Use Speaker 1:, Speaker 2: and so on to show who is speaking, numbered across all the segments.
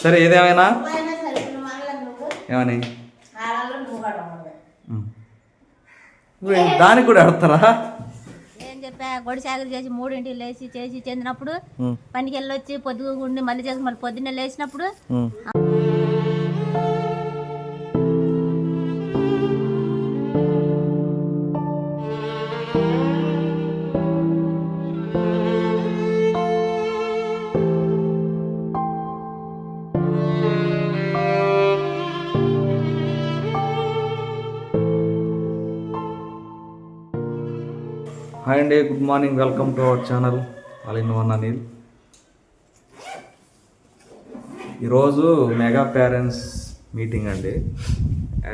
Speaker 1: సరే ఏదేమైనా? ఏమని? దానికి కూడా ఆడతారా
Speaker 2: ఏం చెప్పా? గొడి సాగులు చేసి మూడింటికి లేచి చేసి చెందినప్పుడు. పనికి వెళ్ళొచ్చి పొద్దుగా ఉండి మళ్ళీ చేసి మళ్ళీ పొద్దున్నే లేచినప్పుడు
Speaker 1: హాయ్ అండి good morning welcome to our channel all in one Anil ఈరోజు మెగా పేరెంట్స్ మీటింగ్ అండి.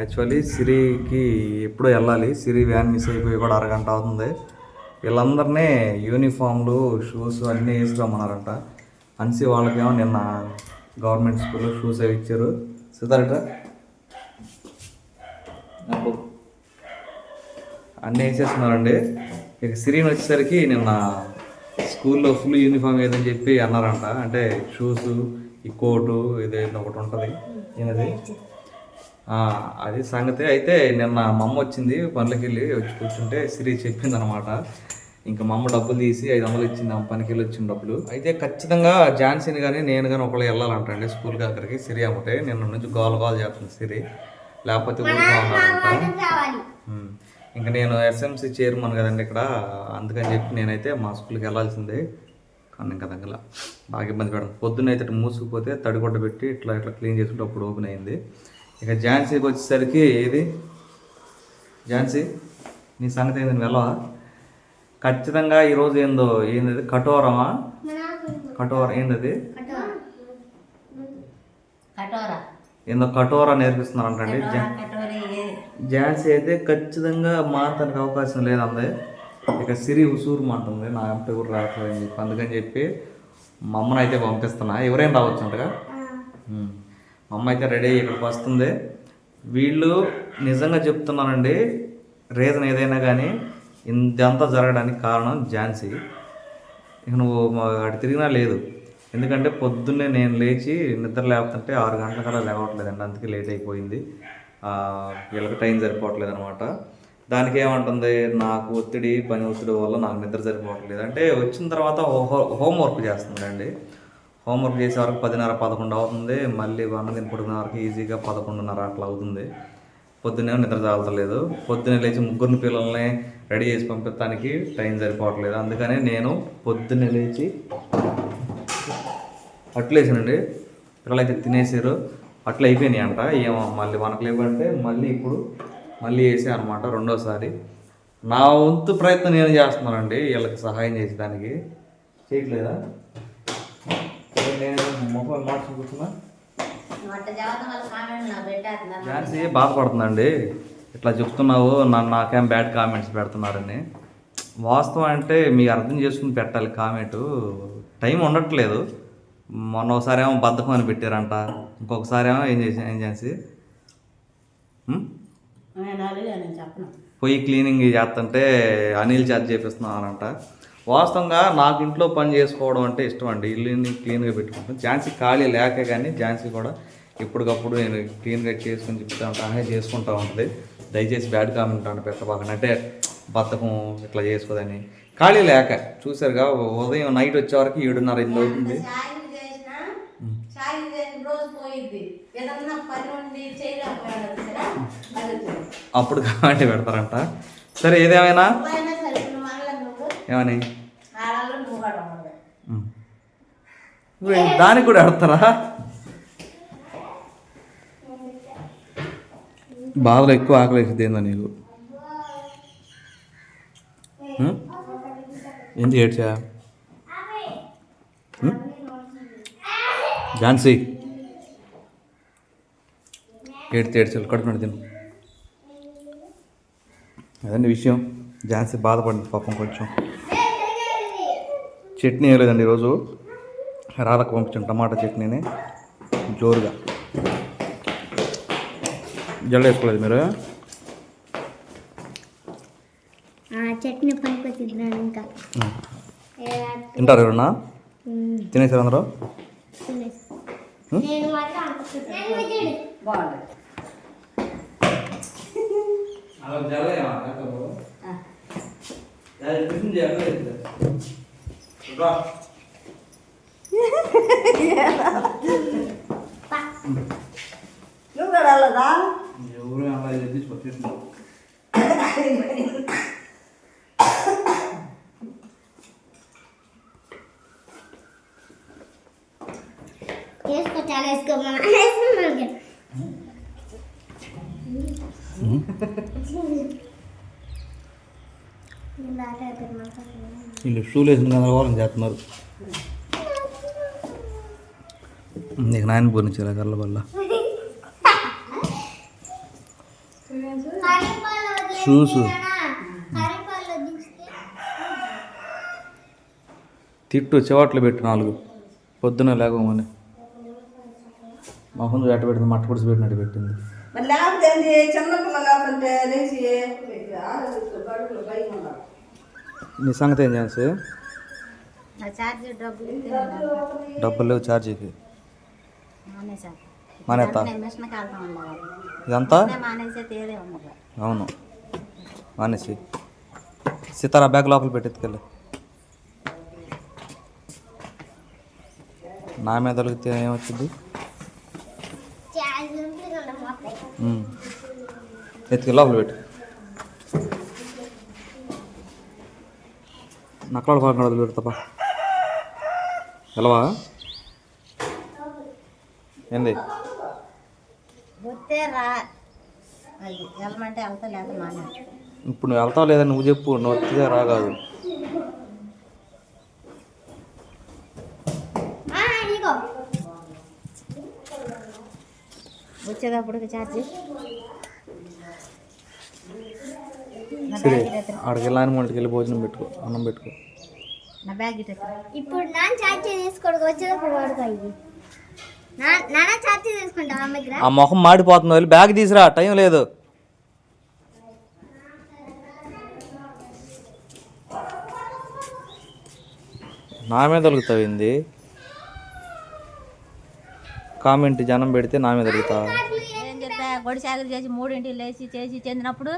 Speaker 1: యాక్చువల్లీ సిరికి ఎప్పుడు వెళ్ళాలి. సిరి వ్యాన్ మిస్ అయిపోయి కూడా అరగంట అవుతుంది. వీళ్ళందరినీ యూనిఫామ్లు షూస్ అన్నీ వేసుకురమ్మన్నారంట అన్సి వాళ్ళకేమో నిన్న గవర్నమెంట్ స్కూల్లో షూస్ అవి ఇచ్చారు. సిద్ధారట అన్నీ వేసేస్తున్నారండి. ఇక సిరీన్ వచ్చేసరికి నిన్న స్కూల్లో ఫుల్ యూనిఫామ్ ఏదని చెప్పి అన్నారంట. అంటే షూస్ ఈ కోటు ఇదేదో ఒకటి ఉంటుంది. ఆ, అది సంగతి. అయితే నిన్న మా అమ్మ వచ్చింది పనులకి వెళ్ళి వచ్చి కూర్చుంటే సిరి చెప్పింది అనమాట ఇంకా మా అమ్మ డబ్బులు తీసి ఐదు వందలు ఇచ్చింది ఆమె పనికి వెళ్ళి వచ్చిన డబ్బులు. అయితే ఖచ్చితంగా ఝాన్సీని కానీ నేను కానీ ఒకళ్ళు వెళ్ళాలంటండి స్కూల్కి అక్కడికి. సిరి అమ్మటే నిన్న నుంచి గోల గోల చేస్తుంది సిరి. లేకపోతే ఊరుకో ఉన్నారంట. ఇంకా నేను ఎస్ఎంసీ చైర్మన్ కదండి ఇక్కడ. అందుకని చెప్పి నేనైతే మా స్కూల్కి వెళ్ళాల్సిందే. కానీ ఇంకా దగ్గర బాగా ఇబ్బంది పెడతాం పొద్దున్న అయితే మూసుకుపోతే తడిగొడ్డ పెట్టి ఇట్లా ఇట్లా క్లీన్ చేసుకుంటే అప్పుడు ఓపెన్ అయింది. ఇక ఝాన్సీకి వచ్చేసరికి ఏది? ఝాన్సీ నీ సంగతి ఏంది? వెళ్ళవా? ఖచ్చితంగా ఈరోజు ఏందో ఏంది కఠోరమా? కఠోర ఏందది?
Speaker 2: కటోరా
Speaker 1: ఏందో కఠోర నేర్పిస్తున్నారంటండి. జా
Speaker 2: కటోరీ
Speaker 1: ఝాన్సీ అయితే ఖచ్చితంగా మారటానికి అవకాశం లేదంది. ఇక సిరి ఉసూరు అంటుంది నా ఎంపీ కూడా రావట్లేదు అని చెప్పి. అందుకని చెప్పి మా అమ్మని అయితే పంపిస్తున్నా. ఎవరైనా రావచ్చు అంటగా. మా అమ్మ అయితే రెడీ అయ్యి ఇక్కడికి వస్తుంది. వీళ్ళు నిజంగా చెప్తున్నానండి రీజన్ ఏదైనా కానీ ఇంతంతా జరగడానికి కారణం ఝాన్సీ. ఇక నువ్వు అటు తిరిగినా లేదు. ఎందుకంటే పొద్దున్నే నేను లేచి నిద్ర లేపుతుంటే ఆరు గంటల కల్లా లేవట్లేదండి. అందుకే లేట్ అయిపోయింది. వీళ్ళకి టైం సరిపోవట్లేదు అనమాట దానికి ఏమంటుంది నాకు ఒత్తిడి పని ఒత్తిడి వల్ల నాకు నిద్ర సరిపోవట్లేదు. అంటే వచ్చిన తర్వాత హోంవర్క్ చేస్తుందండి. హోంవర్క్ చేసే వరకు పదిన్నర పదకొండు అవుతుంది. మళ్ళీ వన్న తిని పడుకునే వరకు ఈజీగా పదకొండున్నర అట్లా అవుతుంది. పొద్దున్నే నిద్ర చాలతలేదు పొద్దున్నే లేచి ముగ్గురిని పిల్లల్ని రెడీ చేసి పంపించడానికి టైం సరిపోవట్లేదు. అందుకనే నేను పొద్దున్నే లేచి అట్లేసానండి. పిల్లలైతే తినేసారు. అట్లు అయిపోయినాయి అంట ఏమో మళ్ళీ మనకు లేవంటే మళ్ళీ ఇప్పుడు మళ్ళీ వేసా అనమాట రెండోసారి. నా వంతు ప్రయత్నం నేను చేస్తున్నానండి వీళ్ళకి సహాయం చేసేదానికి. చేయట్లేదా? నేను మొబైల్ ఝాన్సీ బాధపడుతుందండి. ఇట్లా చెప్తున్నావు నన్ను నాకేం బ్యాడ్ కామెంట్స్ పెడుతున్నారని. వాస్తవం అంటే మీకు అర్థం చేసుకుని పెట్టాలి కామెంట్. టైం ఉండట్లేదు. మొన్న ఒకసారి ఏమో బద్ధకం అని పెట్టారంట. ఇంకొకసారి ఏమో ఏం చేసి ఏం చేసి? పొయ్యి క్లీనింగ్ చేస్తుంటే అనిల్ చేత చేపిస్తున్నానంట వాస్తవంగా నాకు ఇంట్లో పని చేసుకోవడం అంటే ఇష్టం అండి. ఇల్లుని క్లీన్గా పెట్టుకుంటాను ఝాన్సీ ఖాళీ లేక కానీ ఝాన్సీ కూడా ఎప్పటికప్పుడు నేను క్లీన్గా చేసుకుని చెప్తా ఉంటాను చేసుకుంటా ఉంటుంది. దయచేసి బ్యాడ్ కామెంట్ అంటే పెట్టబాకండి అంటే బద్ధకం ఇట్లా చేసుకోదని. ఖాళీ లేక. చూసారుగా ఉదయం నైట్ వచ్చే వరకు ఏడున్నర ఎనిమిది అవుతుంది.
Speaker 3: సాయం చేసిన రోజు పోయిద్ది. ఏదన్నా పని ఉండి చేయలేకపోయాడు కదా అది వచ్చింది.
Speaker 1: అప్పుడు కామెంట్ పెడతారంట. సరే ఏదేమైనా? ఏమని? దానికి కూడా ఆడతారా? బాధలు ఎక్కువ ఆకలి ఏందో నీకు? ఏంది ఏడ్చా? ఝాన్సీ. ఏడ్చి ఏడ్చాలి కడుపునట్టు తిను. అదండి విషయం. ఝాన్సీ బాధపడింది పాపం కొంచెం. చట్నీ వేయలేదండి ఈరోజు. రాధకు పంపించాను టమాటా చట్నీని. జోరుగా. జల్ల వేసుకోలేదు మీరు?
Speaker 4: చట్నీ పనికొచ్చిద్దాను ఇంకా.
Speaker 1: తింటారు ఎవరన్నా? తినేసారు అందరూ?
Speaker 4: నేను మాత్రం అనుకుంటున్నాను
Speaker 3: బాగుంది
Speaker 1: అలా జరగలేమా
Speaker 3: ఆ.
Speaker 1: అది టిఫిన్ చేయలేదు రా
Speaker 3: నువ్వు కూడా వెళ్ళదా
Speaker 1: ఎవరు అలా ఎదిగి
Speaker 4: చాలా వేసుకోమా వేసుకున్నాను
Speaker 1: వీళ్ళు షూలు వేసిన గందరగోళం చేస్తున్నారు. నీకు నాయన పోనిచ్చారా కళ్ళ వల్ల షూస్ తిట్టు చివాట్లు పెట్టు నాలుగు. పొద్దున లేకపోమని మొహం ఎట్ట పెట్టింది మట్ట పొడిచి పెట్టినట్టు పెట్టింది
Speaker 3: మరి లేకపోతే లేకుంటే లేచి బడుగులు భయం ఉండాలి
Speaker 1: నీ సంగతి ఏం
Speaker 2: నా ఛార్జీ డబ్బులు ఇస్తే
Speaker 1: డబ్బులు లేవు ఛార్జీకి
Speaker 2: మానేసాను
Speaker 1: మానేస్తా
Speaker 2: నేను మిషన్ కాలుతా ఉండాలి
Speaker 1: ఇదంతా?
Speaker 2: నేను మానేసే తేదే
Speaker 1: అవును. మానేసి. సీతారా బ్యాగ్ లోపల పెట్టెత్తుకెళ్ళి నా మీద తొలిగితే ఏమొచ్చింది ఉమ్. ఎత్తుకెళ్ళి లోపల పెట్టు. నక్కలాడు పాలన వదిలి పెడతాపా వెళ్ళవా? ఏంది? ఇప్పుడు నువ్వు వెళ్తావు లేదా నువ్వు చెప్పు. నువ్వు వస్తే రాగాదు.
Speaker 2: వచ్చేటప్పటికి ఛార్జీ నా
Speaker 1: సరే
Speaker 2: బ్యాగ్ ఇటు
Speaker 1: ఆడికి వెళ్ళాని మొంటికి వెళ్ళి భోజనం పెట్టుకో అన్నం పెట్టుకో.
Speaker 2: నా బ్యాగ్
Speaker 4: ఇప్పుడు నాన్న ఛార్జ్ చేసుకోడు వచ్చేటప్పుడు వాడుకో నాన్న ఛార్జ్ చేసుకుంటా
Speaker 1: ఆ మొహం మాడిపోతుంది వెళ్ళి బ్యాగ్ తీసిరా టైం లేదు. నా మీద దొరుకుతావింది కామెంట్ జనం పెడితే నా మీద
Speaker 2: ఏం గొడి సాగులు చేసి మూడింటికి లేచి చేసి చెందినప్పుడు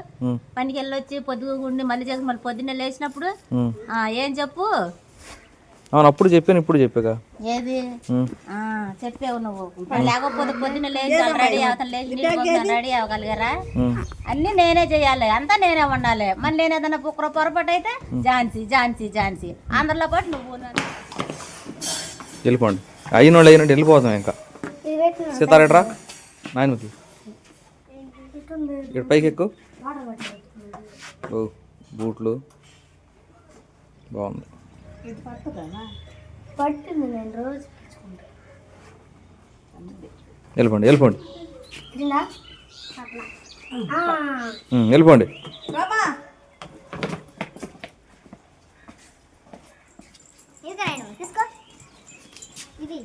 Speaker 2: పనికి వెళ్ళొచ్చి పొద్దు ఉండి మళ్ళీ చేసి మళ్ళీ పొద్దున్నే లేచినప్పుడు. ఆ, ఏం చెప్పు?
Speaker 1: అవును అప్పుడు చెప్పాను ఇప్పుడు చెప్పాక.
Speaker 2: ఏది? ఆ, చెప్పావు నువ్వు. మరి లేకపోతే పొద్దున్న లేచి రెడీ అవుతాను లేచి నీళ్ళు రెడీ అవ్వగలిగారా. అన్నీ నేనే చేయాలి అంతా నేనే ఉండాలి మళ్ళీ నేను ఏదైనా పుక్కర పొరపాటు అయితే ఝాన్సీ ఝాన్సీ ఝాన్సీ అందరిలో పాటు నువ్వు నన్ను.
Speaker 1: వెళ్ళిపోండి. అయిన వాళ్ళు అయినట్టు వెళ్ళిపోతాం ఇంకా.
Speaker 4: పెట్టు
Speaker 1: సీతారెడ్రా నాయనమతి ఇక్కడ పైకి ఎక్కువ ఓ బూట్లు. బాగుంది.
Speaker 4: పట్టుంది నేను రోజు
Speaker 1: వెళ్ళిపోండి వెళ్ళిపోండి. వెళ్ళిపోండి.
Speaker 4: తీసుకో. ఇది.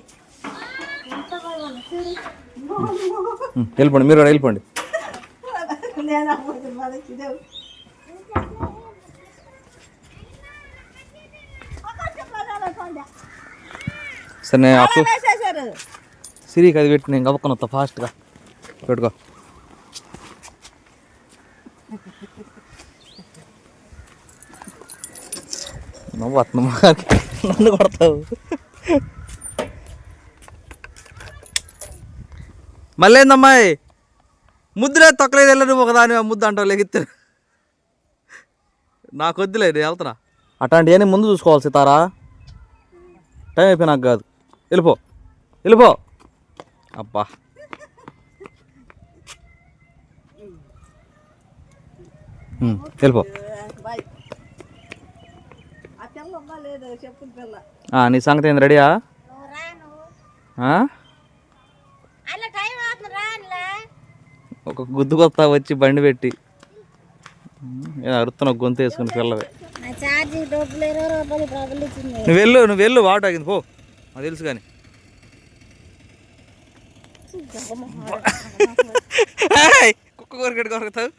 Speaker 1: వెళ్ళిపోండి మీరు కూడా వెళ్ళిపోండి. సరే నేను అప్పుడు సిరికి అది పెట్టి నేను గవ్వకొని వస్తా ఫాస్ట్గా పెట్టుకో. నవ్వు అత్త నన్ను కొడతావు. మళ్ళీ ఏందమ్మాయి ముద్దులే తొక్కలేదు వెళ్ళ నువ్వు ఒకదాని ముద్దు అంటావు లెగిత్తు. నాకు వద్దులే నేను వెళ్తున్నా. అట్లాంటివన్నీ ముందు చూసుకోవాలి సీతారా. టైం అయిపోయి నాకు కాదు. వెళ్ళిపో. వెళ్ళిపో. అబ్బా. ఉమ్, వెళ్ళిపో.
Speaker 3: బాయ్ ఆ పిల్ల ఉందా లేదు చెప్పు పిల్ల
Speaker 1: ఆ, నీ సంగతి ఏంది రెడీయా
Speaker 2: నువ్వు రా నువ్వు
Speaker 1: ఆ?
Speaker 2: అలా టైం అవుతుంది రా అలా
Speaker 1: ఒక గుద్దు కొత్త వచ్చి బండి పెట్టి. అరుతున్న గొంతు వేసుకుని పిల్లవే నువ్వు వెళ్ళు నువ్వు వెళ్ళు వాటర్ ఆగింది పో. నాకు తెలుసు కానీ. కుక్క కొరికెట్టు కొరకుతావు.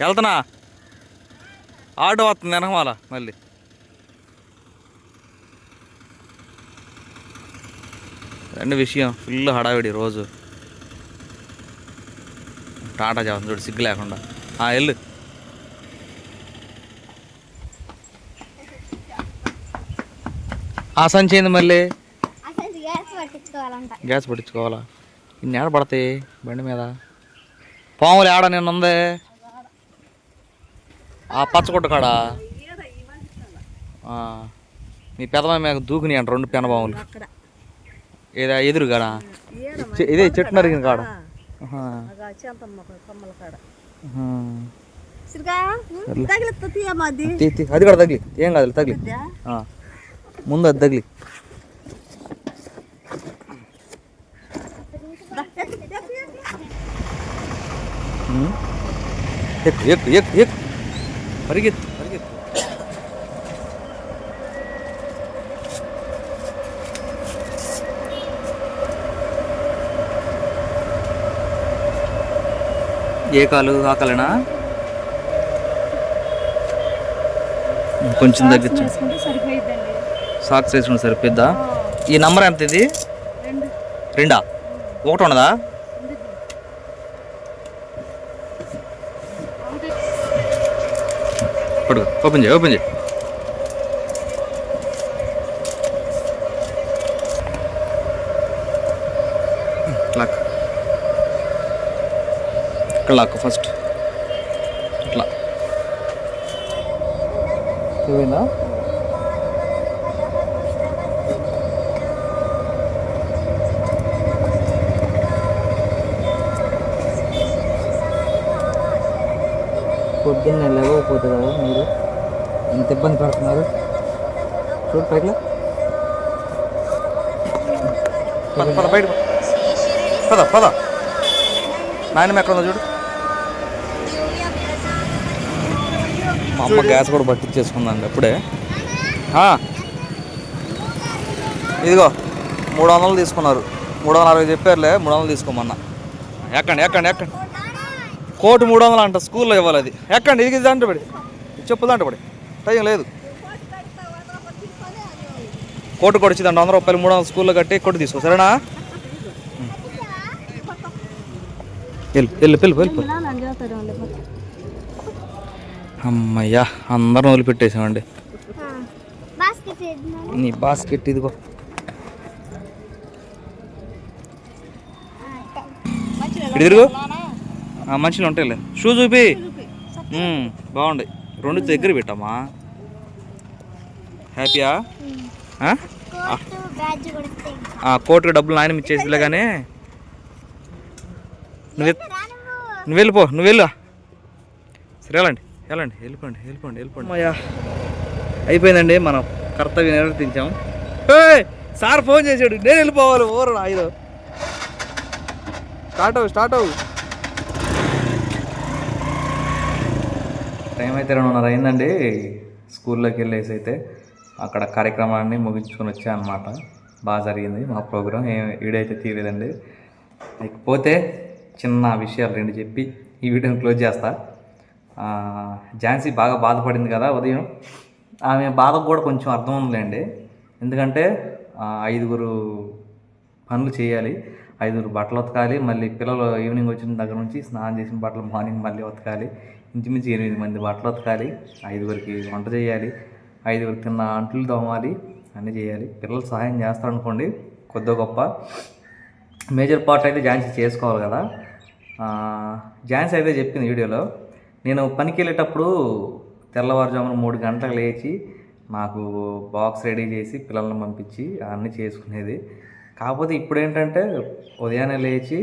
Speaker 1: వెళ్తున్నా. ఆటో వస్తుంది వెనకమాల మళ్ళీ. రెండు విషయం ఫుల్ హడావిడి రోజు. టాటా చేస్తాను చూడు సిగ్గు లేకుండా. ఆ, వెళ్ళు. ఆ సంచి ఏంది మళ్ళీ?
Speaker 4: గ్యాస్
Speaker 1: పట్టించుకోవాలా? ఇన్ని ఏడ పడతాయి బండి మీద? పాములు ఏడ నేను ఉందే? ఆ పచ్చకొట్టు కాడ? ఆ, మీ పెదమాయి మీద దూకుని అంట రెండు పెనబాములు. ఏదా ఎదురు కాడ చె- ఇదే చెట్టు నరిగిన కాడ ఆహా. ఆహా. తీ- తీ. అది కూడా తగిలి ఏం కాదు తగిలి ఆ. ముందు అది తగిలి ఉమ్. ఎక్కు ఎక్కు ఎక్కు ఎక్కు పరిగెత్తు ఏ కాలు ఆ కాలేనా కొంచెం తగ్గించు సాక్స్ వేసుకుంటే సరిపోద్దా ఈ నంబర్ ఎంత ఇది? రెండా. ఒకటి ఉండదా? పడుకో ఓపెన్ చేయి ఓపెన్ చేయి లాక్ ఇక్కడ లాక్ ఫస్ట్. ఇట్లా ఏమైందా పొద్దున్న లేవకపోతే కదా మీరు? ఎంత ఇబ్బంది పడుతున్నారు? చూడు పైకి పద పద బయట పద పద. నాయనమ్మ ఎక్కడ ఉందో చూడు. అమ్మ గ్యాస్ కూడా పట్టించేసుకుందండి అప్పుడే. ఇదిగో మూడు వందలు తీసుకున్నారు. మూడు వందల అరవై చెప్పారులే మూడు వందలు తీసుకోమన్నా. ఎక్కండి ఎక్కండి ఎక్కండి. కోటి మూడు వందలు అంట స్కూల్లో ఇవ్వాలి అది. ఎక్కండి ఇది దాంట్లో పడి దాంట్లో పడి టైం లేదు. కోటి కూడా ఇచ్చిందండి వంద రూపాయలు మూడు వందలు స్కూల్లో కట్టి కోటి తీసుకో. సరేనా? వెళ్ళు వెళ్ళు వెళ్ళు వెళ్ళు. అమ్మయ్యా అందరం వదిలిపెట్టేసామండి.
Speaker 4: బాస్కెట్
Speaker 1: నీ బాస్కెట్ ఇదిగో. ఆ, మంచిగా ఉంటాయిలే. షూ చూపి. బాగుంది. రెండు దగ్గర పెట్టమ్మా. హ్యాపీయా? కోర్టుకి డబ్బులు నాయన ఇచ్చేసిలే కానీ నువ్వు
Speaker 4: నువ్వు.
Speaker 1: వెళ్ళిపో నువ్వు వెళ్ళు సరే వెళ్ళండి వెళ్ళండి వెళ్ళిపోండి వెళ్ళిపోండి వెళ్ళిపోండి. అమ్మయ్యా. అయిపోయిందండి మనం కర్తవ్యం నిర్వర్తించాం. ఏయ్, సార్ ఫోన్ చేశాడు నేను వెళ్ళిపోవాలి ఓరు ఐదు స్టార్ట్ అవ్వు స్టార్ట్ అవ్వు. టైం అయితే రెండున్నర అయిందండి స్కూల్లోకి వెళ్ళేసి అయితే అక్కడ కార్యక్రమాన్ని ముగించుకొని వచ్చా అనమాట బాగా జరిగింది మా ప్రోగ్రాం ఏం వీడియో అయితే తీయలేదండి. ఇకపోతే చిన్న విషయాలు రెండు చెప్పి ఈ వీడియోని క్లోజ్ చేస్తా. ఆ, ఝాన్సీ బాగా బాధపడింది కదా ఉదయం. ఆమె బాధకు కూడా కొంచెం అర్థం ఉందిలేండి. ఎందుకంటే ఐదుగురు పనులు చేయాలి. ఐదుగురు బట్టలు ఉతకాలి. మళ్ళీ పిల్లలు ఈవినింగ్ వచ్చిన దగ్గర నుంచి స్నానం చేసిన బట్టలు మార్నింగ్ మళ్ళీ ఉతకాలి. ఇంచుమించు ఎనిమిది మంది బట్టలు ఉతకాలి. ఐదుగురికి వంట చేయాలి. ఐదుగురు తిన్న అంట్లు తోమాలి అన్నీ చేయాలి. పిల్లలు సహాయం చేస్తారనుకోండి కొద్ది గొప్ప. మేజర్ పార్ట్ అయితే ఝాన్సీ చేసుకోవాలి కదా. ఝాన్సీ అయితే చెప్పింది వీడియోలో. నేను పనికి వెళ్ళేటప్పుడు తెల్లవారుజామున మూడు గంటలకు లేచి నాకు బాక్స్ రెడీ చేసి పిల్లల్ని పంపించి అన్నీ చేసుకునేది. కాకపోతే ఇప్పుడు ఏంటంటే ఉదయాన్నే లేచి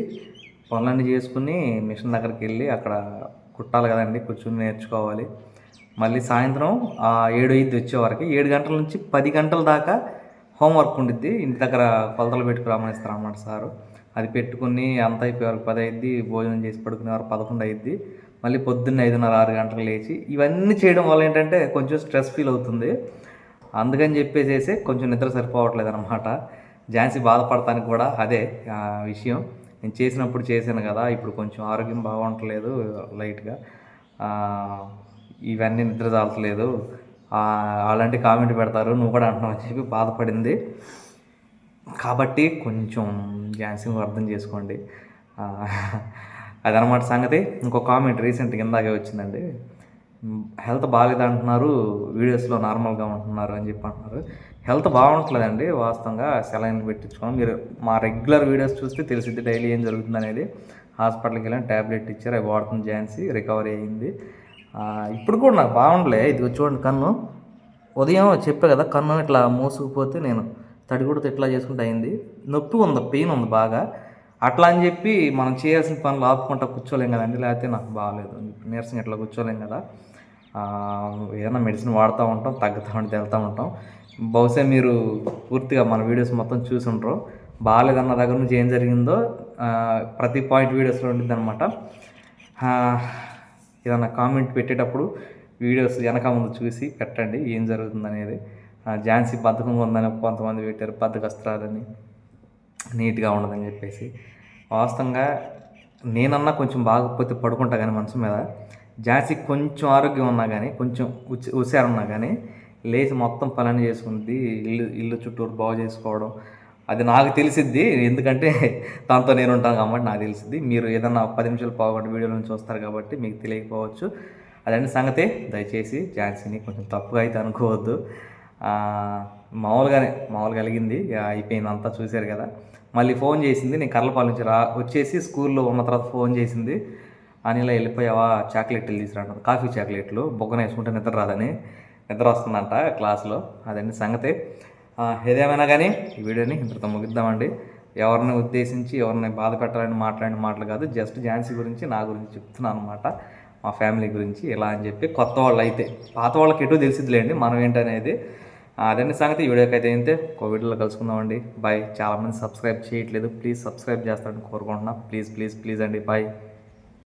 Speaker 1: పనులన్నీ చేసుకుని మిషన్ దగ్గరికి వెళ్ళి అక్కడ కుట్టాలి కదండి కూర్చుని నేర్చుకోవాలి. మళ్ళీ సాయంత్రం ఆ ఏడు ఐదు వచ్చేవరకు ఏడు గంటల నుంచి పది గంటల దాకా హోంవర్క్ ఉండిద్ది. ఇంటి దగ్గర కొలతలు పెట్టుకురామని ఇస్తారు అన్నమాట సారు. అది పెట్టుకుని అంత అయిపోయే వరకు పది అయింది భోజనం చేసి పడుకునే వరకు పదకొండు అయింది మళ్ళీ పొద్దున్న ఐదున్నర ఆరు గంటలకు లేచి ఇవన్నీ చేయడం వల్ల ఏంటంటే కొంచెం స్ట్రెస్ ఫీల్ అవుతుంది. అందుకని చెప్పేసేసి కొంచెం నిద్ర సరిపోవట్లేదు అనమాట ఝాన్సీ బాధపడటానికి కూడా అదే విషయం. నేను చేసినప్పుడు చేశాను కదా ఇప్పుడు కొంచెం ఆరోగ్యం బాగుంటలేదు లైట్గా. ఇవన్నీ నిద్ర చాలట్లేదు అలాంటి కామెంట్ పెడతారు నువ్వు కూడా అంటున్నావు అని చెప్పి బాధపడింది. కాబట్టి కొంచెం ఝాన్సీని అర్థం చేసుకోండి. అదనమాట సంగతి. ఇంకో కామెంట్ రీసెంట్గా ఇందాకే వచ్చిందండి. హెల్త్ బాగాలేదు అంటున్నారు. వీడియోస్లో నార్మల్గా ఉంటున్నారు అని చెప్పి అంటున్నారు. హెల్త్ బాగుంటుందండి వాస్తవంగా సెలైన్ పెట్టించుకోవడం. మీరు మా రెగ్యులర్ వీడియోస్ చూస్తే తెలిసిద్ది డైలీ ఏం జరుగుతుంది అనేది హాస్పిటల్కి వెళ్ళాను ట్యాబ్లెట్ ఇచ్చారు అవి వాడుతుంది ఝాన్సీ రికవరీ అయ్యింది. ఇప్పుడు కూడా నాకు బాగుండలే. ఇది చూడండి కన్ను. ఉదయం చెప్పా కదా కన్ను ఇట్లా మూసుకుపోతే నేను తడి కూడా ఇట్లా చేసుకుంటే అయింది. నొప్పి ఉంది పెయిన్ ఉంది బాగా. అట్లా అని చెప్పి మనం చేయాల్సిన పనులు ఆపుకుంటా కూర్చోలేం కదండి. లేకపోతే నాకు బాగాలేదు. నీరసం ఇట్లా కూర్చోలేం కదా. ఏదైనా మెడిసిన్ వాడుతూ ఉంటాం తగ్గుతూ ఉంటే వెళ్తూ ఉంటాం. బహుశా మీరు పూర్తిగా మన వీడియోస్ మొత్తం చూసి ఉంటారు బాగాలేదన్న దగ్గర నుంచి ఏం జరిగిందో ప్రతి పాయింట్ వీడియోస్లో ఉంటుంది అనమాట ఏదన్నా కామెంట్ పెట్టేటప్పుడు వీడియోస్ వెనక ముందు చూసి పెట్టండి ఏం జరుగుతుంది అనేది ఝాన్సీ బద్ధకంగా ఉందని కొంతమంది పెట్టారు బద్ధకస్త్రాలని. నీట్గా ఉండదని చెప్పేసి. వాస్తవంగా నేనన్నా కొంచెం బాగపోతే పడుకుంటా కానీ మనసు మీద. ఝాన్సీ కొంచెం ఆరోగ్యం ఉన్నా కానీ కొంచెం ఉచ్ హుషారు ఉన్నా కానీ లేచి మొత్తం పనిని చేసుకుంది ఇల్లు ఇల్లు చుట్టూరు బాగు చేసుకోవడం అది నాకు తెలిసిద్ది. ఎందుకంటే దాంతో నేను ఉంటాను కాబట్టి నాకు తెలిసిద్ది. మీరు ఏదన్నా పది నిమిషాలు పావుగంట వీడియోలను చూస్తారు కాబట్టి మీకు తెలియకపోవచ్చు. అదండి సంగతే. దయచేసి ఝాన్సీని కొంచెం తప్పుగా అయితే అనుకోవద్దు. మామూలుగానే మామూలుగా కలిగింది. ఇక అయిపోయింది అంతా చూశారు కదా. మళ్ళీ ఫోన్ చేసింది నేను కర్లపాల నుంచి రా వచ్చేసి స్కూల్లో ఉన్న తర్వాత ఫోన్ చేసింది. అనిలా వెళ్ళిపోయావా? చాక్లెట్లు తీసుకురాంట. కాఫీ చాక్లెట్లు బొగ్గన వేసుకుంటే నిద్ర రాదని నిద్ర వస్తుందంట క్లాస్లో. అదండి సంగతి. ఏదేమైనా కానీ ఈ వీడియోని ఇంతతో ముగిద్దామండి. ఎవరిని ఉద్దేశించి ఎవరిని బాధ పెట్టాలని మాట్లాడిన మాటలు కాదు జస్ట్ ఝాన్సీ గురించి నా గురించి చెప్తున్నాను అనమాట మా ఫ్యామిలీ గురించి ఇలా అని చెప్పి కొత్త వాళ్ళు అయితే పాత వాళ్ళకి ఎటు తెలిసిద్దిలేండి మనం ఏంటనేది. అదండి సంగతి. వీడియోకి అయితే అయితే కోవిడ్లో కలుసుకుందామండి. బాయ్. చాలామంది సబ్స్క్రైబ్ చేయట్లేదు. ప్లీజ్ సబ్స్క్రైబ్ చేస్తారని కోరుకుంటున్నా. ప్లీజ్ ప్లీజ్ ప్లీజ్ అండి. బాయ్.